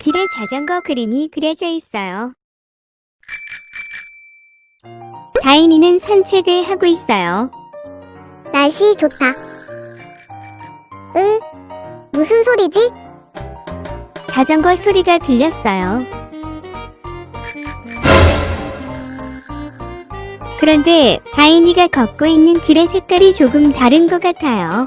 길에 자전거 그림이 그려져 있어요. 다인이는 산책을 하고 있어요. 날씨 좋다. 응? 무슨 소리지? 자전거 소리가 들렸어요. 그런데 다인이가 걷고 있는 길의 색깔이 조금 다른 것 같아요.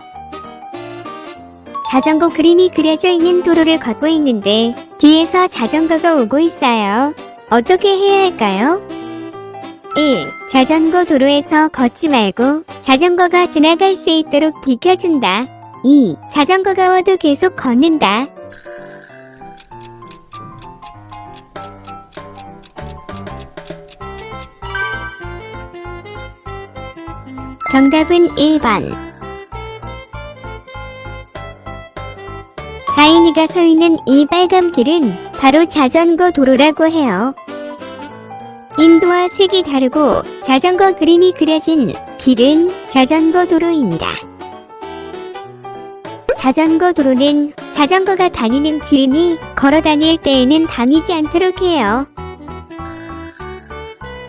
자전거 그림이 그려져 있는 도로를 걷고 있는데 뒤에서 자전거가 오고 있어요. 어떻게 해야 할까요? 1. 자전거 도로에서 걷지 말고 자전거가 지나갈 수 있도록 비켜준다. 2. 자전거가 와도 계속 걷는다. 정답은 1번. 다인이가 서 있는 이 빨간 길은 바로 자전거 도로라고 해요. 인도와 색이 다르고 자전거 그림이 그려진 길은 자전거 도로입니다. 자전거 도로는 자전거가 다니는 길이니 걸어 다닐 때에는 다니지 않도록 해요.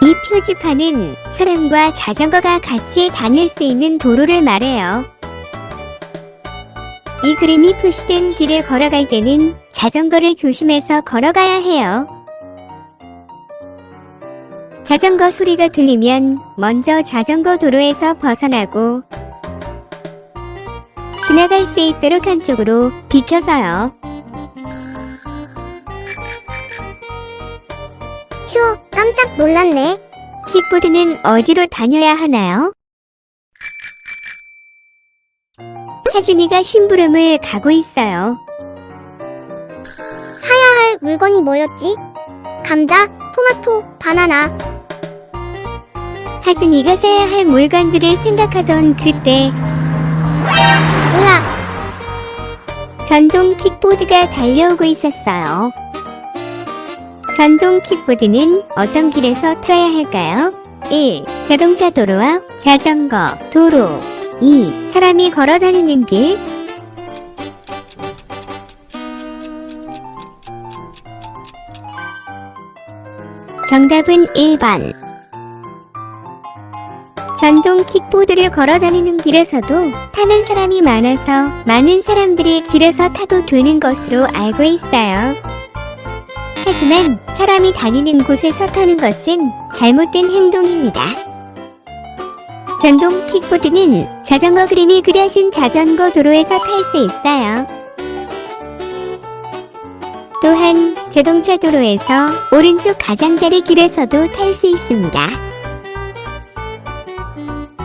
이 표지판은 사람과 자전거가 같이 다닐 수 있는 도로를 말해요. 이 그림이 표시된 길을 걸어갈 때는 자전거를 조심해서 걸어가야 해요. 자전거 소리가 들리면 먼저 자전거 도로에서 벗어나고 지나갈 수 있도록 한쪽으로 비켜서요. 휴, 깜짝 놀랐네. 킥보드는 어디로 다녀야 하나요? 하준이가 심부름을 가고 있어요. 사야 할 물건이 뭐였지? 감자, 토마토, 바나나. 하준이가 사야 할 물건들을 생각하던 그때 으악, 전동 킥보드가 달려오고 있었어요. 전동 킥보드는 어떤 길에서 타야 할까요? 1. 자동차 도로와 자전거, 도로 2. 사람이 걸어 다니는 길 정답은 1번. 전동 킥보드를 걸어 다니는 길에서도 타는 사람이 많아서 많은 사람들이 길에서 타도 되는 것으로 알고 있어요. 하지만 사람이 다니는 곳에서 타는 것은 잘못된 행동입니다. 전동 킥보드는 자전거 그림이 그려진 자전거 도로에서 탈 수 있어요. 또한 자동차 도로에서 오른쪽 가장자리 길에서도 탈 수 있습니다.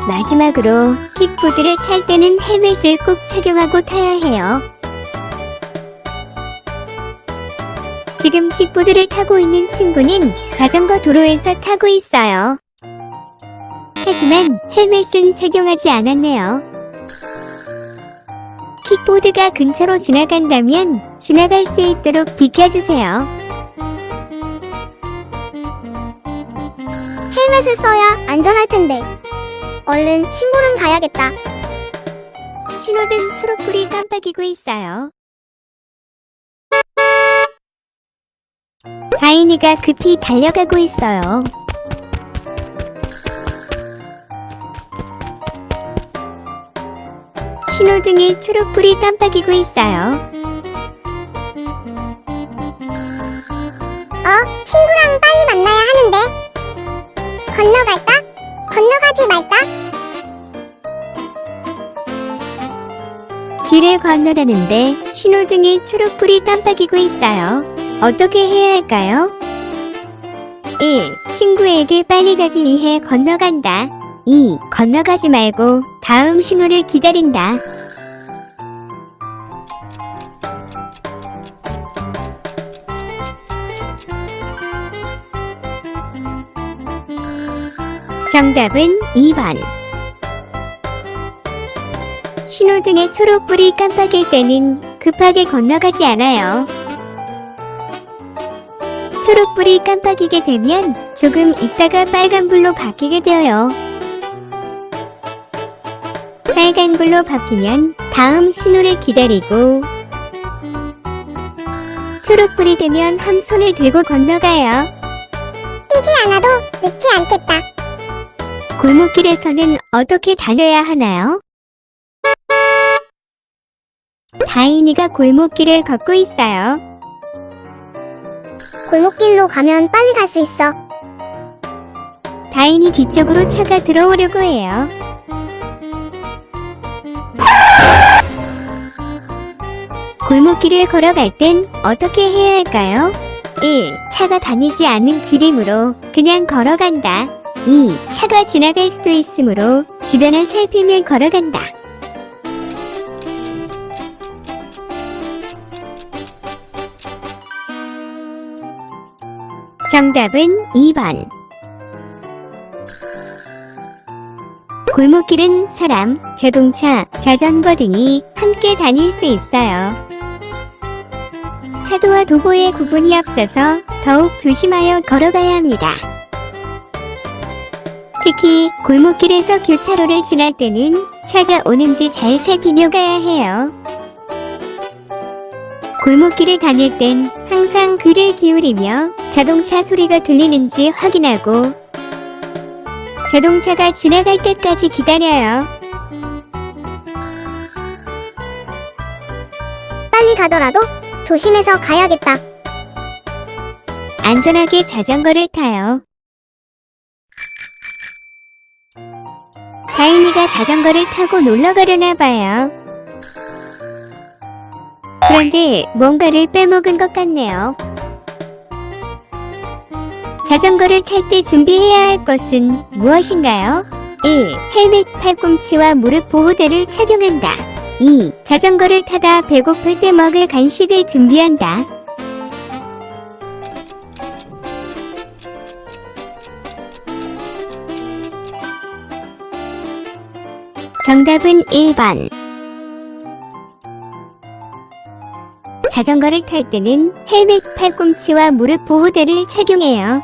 마지막으로 킥보드를 탈 때는 헬멧을 꼭 착용하고 타야 해요. 지금 킥보드를 타고 있는 친구는 자전거 도로에서 타고 있어요. 하지만 헬멧은 착용하지 않았네요. 킥보드가 근처로 지나간다면 지나갈 수 있도록 비켜주세요. 헬멧을 써야 안전할 텐데. 얼른 심부름 가야겠다. 신호등 초록불이 깜빡이고 있어요. 다인이가 급히 달려가고 있어요. 신호등에 초록불이 깜빡이고 있어요. 어, 친구랑 빨리 만나야 하는데. 건너갈까? 건너가지 말까? 길을 건너려는데 신호등에 초록불이 깜빡이고 있어요. 어떻게 해야 할까요? 1. 친구에게 빨리 가기 위해 건너간다. 2. 건너가지 말고 다음 신호를 기다린다. 정답은 2번. 신호등의 초록불이 깜빡일 때는 급하게 건너가지 않아요. 초록불이 깜빡이게 되면 조금 있다가 빨간불로 바뀌게 되어요. 빨간불로 바뀌면 다음 신호를 기다리고 초록불이 되면 한 손을 들고 건너가요. 뛰지 않아도 늦지 않겠다. 골목길에서는 어떻게 달려야 하나요? 다인이가 골목길을 걷고 있어요. 골목길로 가면 빨리 갈 수 있어. 다인이 뒤쪽으로 차가 들어오려고 해요. 골목길을 걸어갈 땐 어떻게 해야 할까요? 1. 차가 다니지 않는 길이므로 그냥 걸어간다. 2. 차가 지나갈 수도 있으므로 주변을 살피며 걸어간다. 정답은 2번. 골목길은 사람, 자동차, 자전거 등이 함께 다닐 수 있어요. 차도와 도보의 구분이 없어서 더욱 조심하여 걸어가야 합니다. 특히 골목길에서 교차로를 지날 때는 차가 오는지 잘 살피며 가야 해요. 골목길을 다닐 땐 항상 귀를 기울이며 자동차 소리가 들리는지 확인하고 자동차가 지나갈 때까지 기다려요. 빨리 가더라도 조심해서 가야겠다. 안전하게 자전거를 타요. 다인이가 자전거를 타고 놀러 가려나 봐요. 그런데 뭔가를 빼먹은 것 같네요. 자전거를 탈 때 준비해야 할 것은 무엇인가요? 1. 헬멧, 팔꿈치와 무릎 보호대를 착용한다. 2. 자전거를 타다 배고플 때 먹을 간식을 준비한다. 정답은 1번. 자전거를 탈 때는 헬멧, 팔꿈치와 무릎 보호대를 착용해요.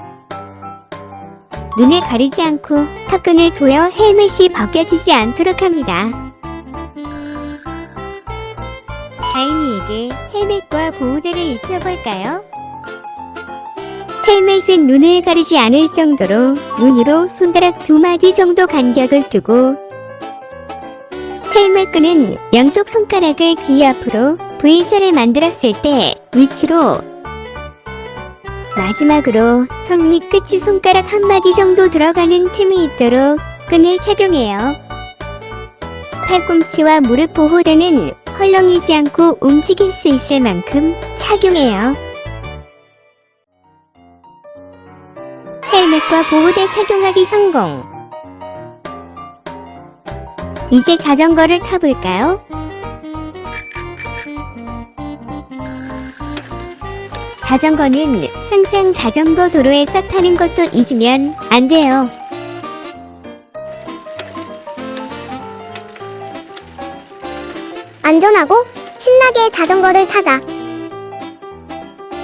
눈에 가리지 않고 턱끈을 조여 헬멧이 벗겨지지 않도록 합니다. 다인이에게 헬멧과 보호대를 입혀볼까요? 헬멧은 눈을 가리지 않을 정도로 눈 위로 손가락 두 마디 정도 간격을 두고 끈은 양쪽 손가락을 귀 앞으로 V자를 만들었을 때 위치로 마지막으로 턱 밑 끝이 손가락 한 마디 정도 들어가는 틈이 있도록 끈을 착용해요. 팔꿈치와 무릎 보호대는 헐렁이지 않고 움직일 수 있을 만큼 착용해요. 헬멧과 보호대 착용하기 성공. 이제 자전거를 타볼까요? 자전거는 항상 자전거 도로에서 타는 것도 잊으면 안 돼요. 안전하고 신나게 자전거를 타자.